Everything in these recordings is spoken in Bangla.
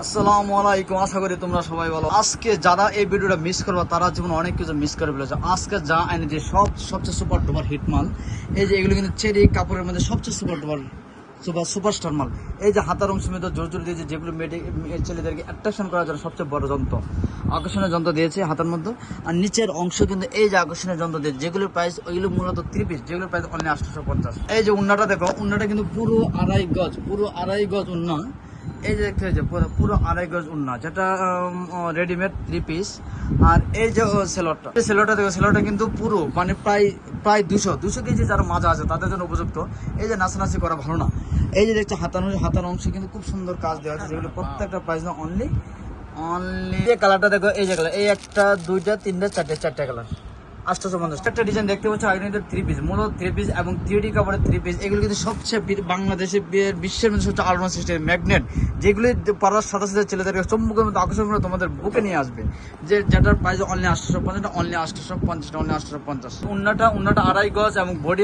আসসালামু আলাইকুম, আশা করি তোমরা সবাই ভালো। আজকে যারা এই ভিডিওটা মিস করবে, তারা জীবন অনেক কিছু মিস করে ফেলেছে। আজকে যা এনে যে সব, সবচেয়ে সুপার ডুপার হিট মাল, এই যে এগুলো কিন্তু চেরি কাপড়ের মধ্যে সবচেয়ে সুপার ডুপার সুপার সুপারস্টার মাল। এই যে হাতার অংশ মধ্যে জোর জোর দিয়েছে যেগুলো মেয়েটে মেয়ে ছেলেদেরকে অ্যাট্রাকশন করার জন্য সবচেয়ে বড় যন্ত্র। আকর্ষণীয় যন্ত্র দিয়েছে হাতার মধ্যে। আর নিচের অংশ কিন্তু এই যে আকর্ষণীয় যন্ত্র দিয়েছে যেগুলোর প্রাইস ওইগুলো মূলত থ্রি পিস যেগুলোর প্রাইস অনলি আটশোশো পঞ্চাশ। এই যে উন্নাটা দেখো, উন্নাটা কিন্তু পুরো আড়াই গজ, পুরো আড়াই গজ উন্না। এই যে দেখতে হয়েছে পুরো আড়াই গজ উন্না, যেটা রেডিমেড থ্রি পিস আর এই যে সেলরটা এই সেলরটা দেখো সেলরটা কিন্তু পুরো মানে প্রায় প্রায় দুশো দুশো কেজি যারা মাজা আছে, তাদের জন্য উপযুক্ত। এই যে নাচানাচি করা ভালো না। এই যে দেখছ, হাতানো হাতার অংশে কিন্তু খুব সুন্দর কাজ দেওয়া আছে, যেগুলো প্রত্যেকটা প্রাইস না অনলি অনলি কালারটা দেখো, এই যে কালার এই একটা, দুইটা, তিনটা, চারটে চারটে কালার আটশোশো পঞ্চাশ একটা ডিজাইন দেখতে পাচ্ছ আইনের থ্রি পিস মূলত থ্রি পিস এবং থ্রি ডি কাপড়ের থ্রি পিস এগুলো কিন্তু সবচেয়ে বাংলাদেশে বিশ্বের মধ্যে সবচেয়ে আলোড়ন সিস্টেম ম্যাগনেট যেগুলি পড়ার সাথে সাথে ছেলেদেরকে চম্বুকের মধ্যে আকর্ষণ করে তোমাদের বুকে নিয়ে আসবে। যে যেটার প্রাইস অনলি আটশোশো পঞ্চাশ অনলি আটশোশো পঞ্চাশ অনলি আটশোশো পঞ্চাশ। উন্নাটা উন্নাটা আড়াই গজ এবং বডি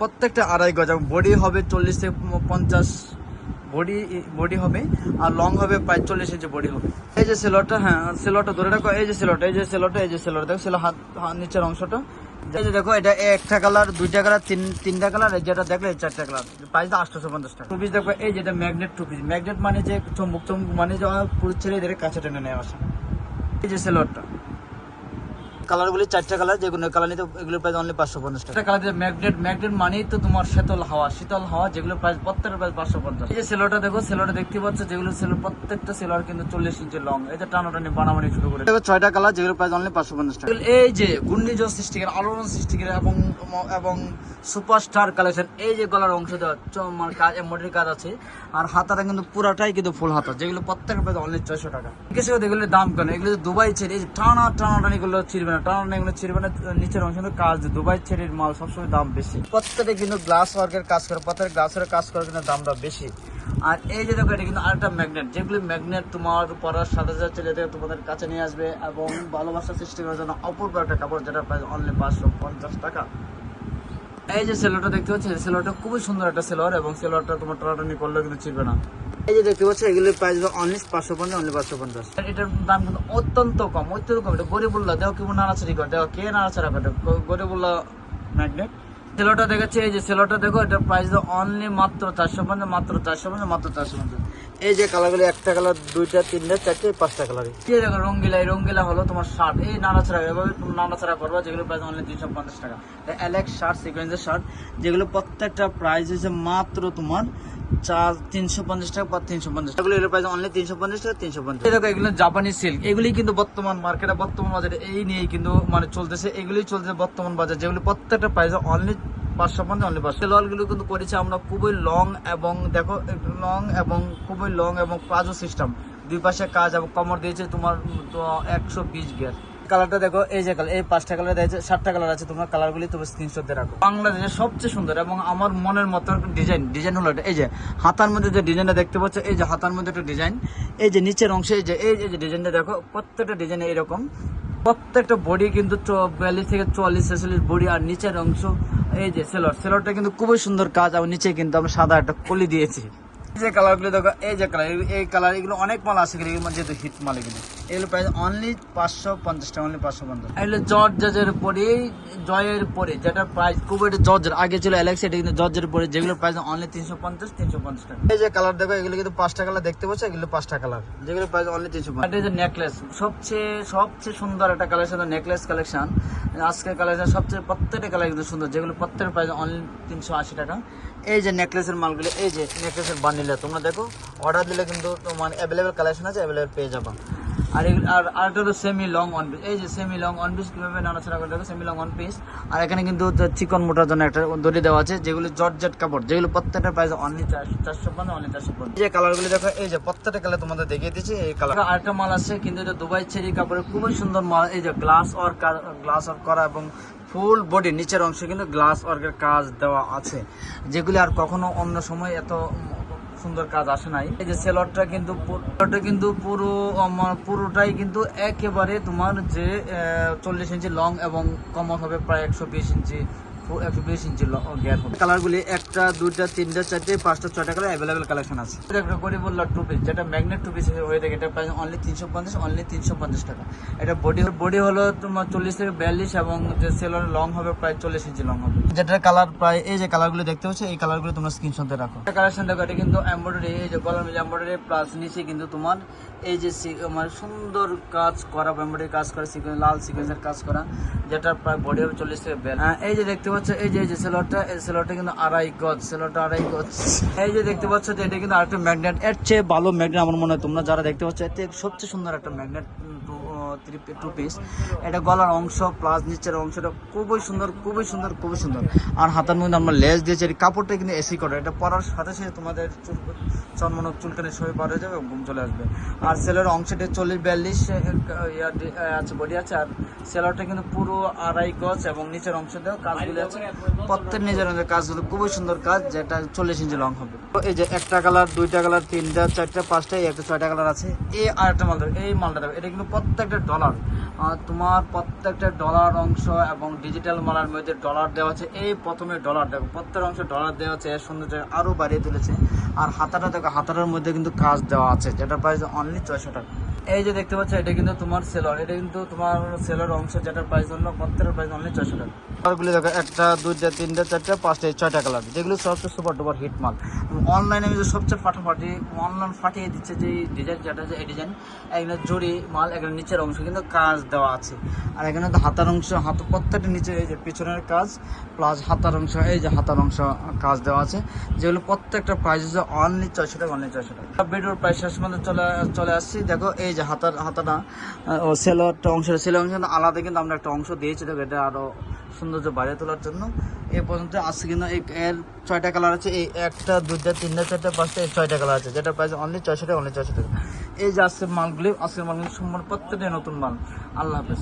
প্রত্যেকটা আড়াই গজ এবং বডি হবে চল্লিশ থেকে পঞ্চাশ বডি বডি হবে, আর লং হবে প্রায় চল্লিশ ইঞ্চি বডি হবে। এই যে সেলরটা হ্যাঁ সেলরটা ধরে রাখো, এই যে সেলরটা এই যে সেলরটা এই যে সেলর দেখো সেলর হাত নিচের অংশটা। এই যে দেখো, এটা একটা কালার দুইটা কালার তিন, তিনটা কালার যেটা দেখলে চারটা কালার প্রাইস আটশোশো পঞ্চাশ টাকা। টু পিস দেখো, এই যেটা ম্যাগনেট টু পিস ম্যাগনেট মানে যে চম্বুক চম্বুক মানে যে পুরো ছেলে এদের কাছে টেনে নেওয়া আসে। এই যে সেলরটা কালারগুলি চারটা কালার যেগুলো কালার নিতে এগুলোর প্রাইস অনলি পাঁচশো পঞ্চাশ টাকা। কালার ম্যাগনেট ম্যাগনেট মানেই তো তোমার শীতল হাওয়া। শীতল হাওয়া যেগুলো প্রাইস প্রত্যেকটা প্রাইস পাঁচশো পঞ্চাশ। এই যে সেলোটা দেখো সেলোটা দেখতে পাচ্ছ যেগুলো সেলো প্রত্যেকটা সেলোর কিন্তু চল্লিশ ইঞ্চি লং এই যে টানাটানি বানাবানি শুরু করে দেখো ছয়টা কালার যেগুলো প্রাইস অনলি পাঁচশো পঞ্চাশ টাকা। এই যে ঘূর্ণিঝড় সৃষ্টিকার করে আলোড়ন সৃষ্টি করে এবং এবং সুপারস্টার কালেকশন এই যে গলার অংশ দেওয়া কাজ এমব্রয়ডারি কাজ আছে। আর হাতাটা কিন্তু পুরাটাই কিন্তু ফুল হাতা, যেগুলো প্রত্যেকটা প্রাইস অনলি ছয়শো টাকা। ঠিক আছে এগুলো দাম কেন? এগুলো দুবাই ছেড়ে এই যে টানা টানাটানি গুলো ছিড়বে না টানাটানি গুলো ছিড়বে না, নিচের অংশ কিন্তু কাজ দুবাই ছেড়ে মাল সবসময় দাম বেশি। প্রত্যেকটা কিন্তু গ্লাস ওয়ার্কের কাজ করে, প্রত্যেক গ্লাসের কাজ করে কিন্তু দামটা বেশি। আর এই যে দেখো, এটা কিন্তু আরেকটা ম্যাগনেট যেগুলি ম্যাগনেট তোমার পরার সাথে সাথে ছেলেদের তোমাদের কাছে নিয়ে আসবে এবং ভালোবাসা সৃষ্টি করার জন্য অপূর্ব একটা কাপড় যেটা প্রায় অনলি পাঁচশো পঞ্চাশ টাকা। এই যে সেলোটা দেখতে পাচ্ছি সেলোটা খুবই সুন্দর একটা সেলোয়ার এবং সেলোয়ারটা তোমার টানাটানি করলেও কিন্তু ছিড়বে না। এই যে দেখতে পাচ্ছ এগুলোর প্রাইস অনলি পাঁচশো পঞ্চাশ অনলি পাঁচশো পঞ্চাশ। এটার দাম কিন্তু অত্যন্ত কম অত্যন্ত কম। এটা গরিবুল্লাহ দেখো কেমন নাড়াচাড়ি করে দেখো কে নাড়াচাড়া করে গরিবুল্লাহ ম্যাগনেট। সেলোটা দেখাচ্ছে এই যে সেলোটা দেখো এটা প্রাইস অনলি মাত্র চারশো পঞ্চাশ মাত্র চারশো পঞ্চাশ মাত্র চারশো পঞ্চাশ। এই যে কালারগুলো একটা কালার দুইটা তিনটা চারটে পাঁচটা কালার এই দেখো রঙ্গিলা এই রঙ্গিলা হলো তোমার শার্ট এই নাড়াচাড়া এভাবে তুমি নাড়াচাড়া করবা যেগুলো প্রাইস অনলি তিনশো পঞ্চাশ টাকা। অ্যালেক্স শার্ট সিকোয়েন্সের শার্ট যেগুলো প্রত্যেকটা প্রাইস হচ্ছে মাত্র তোমার চার তিনশো পঞ্চাশ টাকা বা তিনশো পঞ্চাশ। টাকা এগুলো প্রাইস অনলি তিনশো পঞ্চাশ টাকা তিনশো পঞ্চাশ। দেখো এগুলো জাপানি সিল্ক এগুলি কিন্তু বর্তমান মার্কেটে বর্তমান বাজারে এই নিয়েই কিন্তু মানে চলতেছে এগুলি চলছে বর্তমান বাজার। যেগুলি প্রত্যেকটা প্রাইস অনলি পাঁচশো পঞ্চাশ অনলি পাঁচশো। ললগুলো কিন্তু করেছি আমরা খুবই লং এবং দেখো লং এবং খুবই লং এবং প্লাজো সিস্টেম দুই পাশে কাজ এবং কমর দিয়েছে তোমার একশো বিশ গিয়ার কালারটা দেখো, এই যে কালার এই পাঁচটা কালার দিয়েছে সাতটা কালার আছে, তোমার কালারগুলি তুমি স্ক্রিনশট দিয়ে রাখো। বাংলাদেশের সবচেয়ে সুন্দর এবং আমার মনের মতো ডিজাইন ডিজাইন হলো এটা। এই যে হাতার মধ্যে যে ডিজাইনটা দেখতে পাচ্ছ, এই যে হাতার মধ্যে একটা ডিজাইন এই যে নিচের অংশে, এই যে এই যে ডিজাইনটা দেখো, প্রত্যেকটা ডিজাইন এরকম। প্রত্যেকটা বডি কিন্তু বিয়াল্লিশ থেকে চুয়াল্লিশ ছেচল্লিশ বডি আর নিচের অংশ এই যে সেলর, সেলরটা কিন্তু খুবই সুন্দর কাজ আর নিচে কিন্তু আমরা সাদা একটা কলি দিয়েছি। যে কালারগুলো দেখো এই যে কালার এই কালার এগুলো অনেক মাল আছে এগুলো যেহেতু হিট মাল এগুলো এগুলো প্রাইস অনলি পাঁচশো পঞ্চাশ টাকা অনলি পাঁচশো পঞ্চাশ। এগুলো জর্জ জজের পরে জয়ের পরে যেটা প্রাইস খুব একটা জর্জের আগে ছিল অ্যালেক্স এটা কিন্তু জর্জের পরে যেগুলো প্রাইস অনলি তিনশো পঞ্চাশ তিনশো পঞ্চাশ টাকা। এই যে কালার দেখো এগুলো কিন্তু পাঁচটা কালার দেখতে পাচ্ছ এগুলো পাঁচটা কালার। যেগুলো প্রাইস অনলি তিনশো পঞ্চাশ। এটা নেকলেস সবচেয়ে সবচেয়ে সুন্দর একটা কালেকশন নেকলেস কালেকশন আজকের কালেকশন সবচেয়ে প্রত্যেকটা কালার কিন্তু সুন্দর যেগুলো প্রত্যেকটা প্রাইস অনলি তিনশো আশি টাকা। এই যে নেকলেসের মালগুলো, এই যে নেকলেসের বান্ডিলে তোমরা দেখো অর্ডার দিলে কিন্তু তোমার অ্যাভেলেবেল কালেকশন আছে অ্যাভেলেবেল পেয়ে যাবা। আর আর আরেকটা হলো সেমি লং ওয়ান পিস এই যে সেমি লং ওয়ান পিস কীভাবে নাড়াচাড়া করে দেখো সেমি লং ওয়ান পিস আর এখানে কিন্তু চিকন মোটার জন্য একটা দড়ি দেওয়া আছে, যেগুলো জট জর্জেট কাপড়, যেগুলো প্রত্যেকটা প্রাইস অনলি চারশো পঞ্চাশ অনলি চারশো পঞ্চাশ যে কালারগুলো দেখো, এই যে প্রত্যেকটা কালার তোমাদের দেখিয়ে দিচ্ছি, এই কালার আরেকটা মাল আছে, কিন্তু এটা দুবাই চেরি কাপড়ের খুবই সুন্দর মাল, এই যে গ্লাস ওয়ার্ক গ্লাস ওয়ার্ক করা এবং ফুল বডি, নিচের অংশে কিন্তু গ্লাস ওয়ার্কের কাজ দেওয়া আছে। যেগুলি আর কখনো অন্য সময় এত সুন্দর কাজ আসে নাই। এই যে সেলরটা কিন্তু সেলরটা কিন্তু পুরো পুরোটাই কিন্তু একেবারে তোমার যে চল্লিশ ইঞ্চি লং এবং কমন হবে প্রায় একশো বিশ ইঞ্চি একশো বিশ ইঞ্চি গ্যাপ হবে কালারগুলি একটা দুইটা তিনটা চারটে পাঁচটা ছয়টা কালার অ্যাভেলেবেল কালেকশন আছে। একটা করে বলল টু পিস যেটা ম্যাগনেট টু পিস হয়ে থাকে এটা প্রাইস অনলি তিনশো পঞ্চাশ অনলি তিনশো পঞ্চাশ টাকা। এটা বডি বডি হলো তোমার চল্লিশ থেকে বিয়াল্লিশ এবং যে সেলর লং হবে প্রায় চল্লিশ ইঞ্চি লং হবে। যেটার কালার প্রায় এই যে কালারগুলো দেখতে পাচ্ছ এই কালারগুলো তোমরা স্ক্রিনশটে রাখো। কালেকশন দেখো এটা কিন্তু এমব্রয়ডারি এই যে মিলে এমব্রয়ডারি প্লাস নিচে কিন্তু তোমার এই যে মানে সুন্দর কাজ করা এমব্রয়ডারি কাজ করা সিকোয়েন্স লাল সিকোয়েন্সের কাজ করা যেটা প্রায় বডি হবে চল্লিশ থেকে বেল এই যে দেখতে পাচ্ছ এই যে এই যে সেলরটা, এই সেলরটা কিন্তু আড়াই গজ, সেলরটা আড়াই গজ। এই যে দেখতে পাচ্ছ যে এটা কিন্তু আরেকটা ম্যাগনেট এর চেয়ে ভালো ম্যাগনেট আমার মনে হয় তোমরা যারা দেখতে পাচ্ছ এতে সবচেয়ে সুন্দর একটা ম্যাগনেট টু পিস এটা গলার অংশ প্লাস নিচের অংশটা খুবই সুন্দর খুবই সুন্দর খুবই সুন্দর। আর হাতের মধ্যে আমরা লেস দিয়েছি এই কাপড়টা কিন্তু এসি করে। এটা পরার সাথে সাথে তোমাদের চুল চন্মনক চুলকানি সবই পার হয়ে যাবে ঘুম চলে আসবে। আর সেলের অংশটা চল্লিশ, বিয়াল্লিশ আছে বডি আছে। আর সেলারটা কিন্তু পুরো আড়াই গজ এবং নিচের অংশটাও কাজগুলি আছে প্রত্যেক নিজের নিজের কাজগুলো খুবই সুন্দর কাজ, যেটা চল্লিশ ইঞ্চি লং হবে। এই যে একটা কালার দুইটা কালার তিনটা, চারটা, পাঁচটা, এই একটা ছয়টা কালার আছে। এই আরেকটা মাল দেখো, এই মালটা দেখো, এটা কিন্তু প্রত্যেকটা ডলার তোমার প্রত্যেকটা ডলার অংশ এবং ডিজিটাল মালার মধ্যে ডলার দেওয়া আছে। এই প্রথমে ডলার দেখো প্রত্যেক অংশে ডলার দেওয়া আছে সৌন্দর্য আরও বাড়িয়ে তুলেছে। আর হাতাটা দেখো, হাতাটার মধ্যে কিন্তু কাজ দেওয়া আছে যেটা প্রাইস অনলি ছয়শো টাকা। এই যে দেখতে পাচ্ছ, এটা কিন্তু তোমার সেলর এটা কিন্তু তোমার সেলর অংশ, যেটার প্রাইস হলো প্রত্যেকের প্রাইস অনলি ছয়শো টাকা। কালারগুলি দেখো, একটা, দুইটা, তিনটা, চারটা, পাঁচটা ছয়টা কালার যেগুলো সবচেয়ে সুপার ডুপার হিট মাল। অনলাইনে আমি যে সবচেয়ে ফাটাফাটি অনলাইন ফাটিয়ে দিচ্ছে যে ডিজাইন যেটা যে ডিজাইন এখানে জড়ি মাল এখানে নিচের অংশ কিন্তু কাজ দেওয়া আছে। আর এখানে হাতার অংশ, হাত প্রত্যেকটা নিচে এই যে পিছনের কাজ প্লাস হাতার অংশ, এই যে হাতার অংশ কাজ দেওয়া আছে। যেগুলো প্রত্যেকটা প্রাইস হচ্ছে অনলি ছয়শো টাকা অনলি ছয়শো টাকা। ভিডিওর প্রাইস শেষ মধ্যে চলে চলে আসছি। দেখো, এই যে হাতার, হাতাটা সেলোয়ারটা অংশ সেলোয়ার অংশ আলাদা কিন্তু আমরা একটা অংশ দিয়েছি, দেখো, এটা আরও সৌন্দর্য বাড়িয়ে তোলার জন্য। এ পর্যন্ত আসছে কিন্তু এর ছয়টা কালার আছে, এই একটা, দুইটা, তিনটা, চারটা, পাঁচটা, এই ছয়টা কালার আছে। যেটা প্রাইস অনলি ছয়শো টাকা অনলি ছয়শো টাকা। এই যে আজকের মালগুলি আজকের মালগুলি সম্পূর্ণ প্রত্যেকটাই নতুন মাল। আল্লাহ হাফেজ।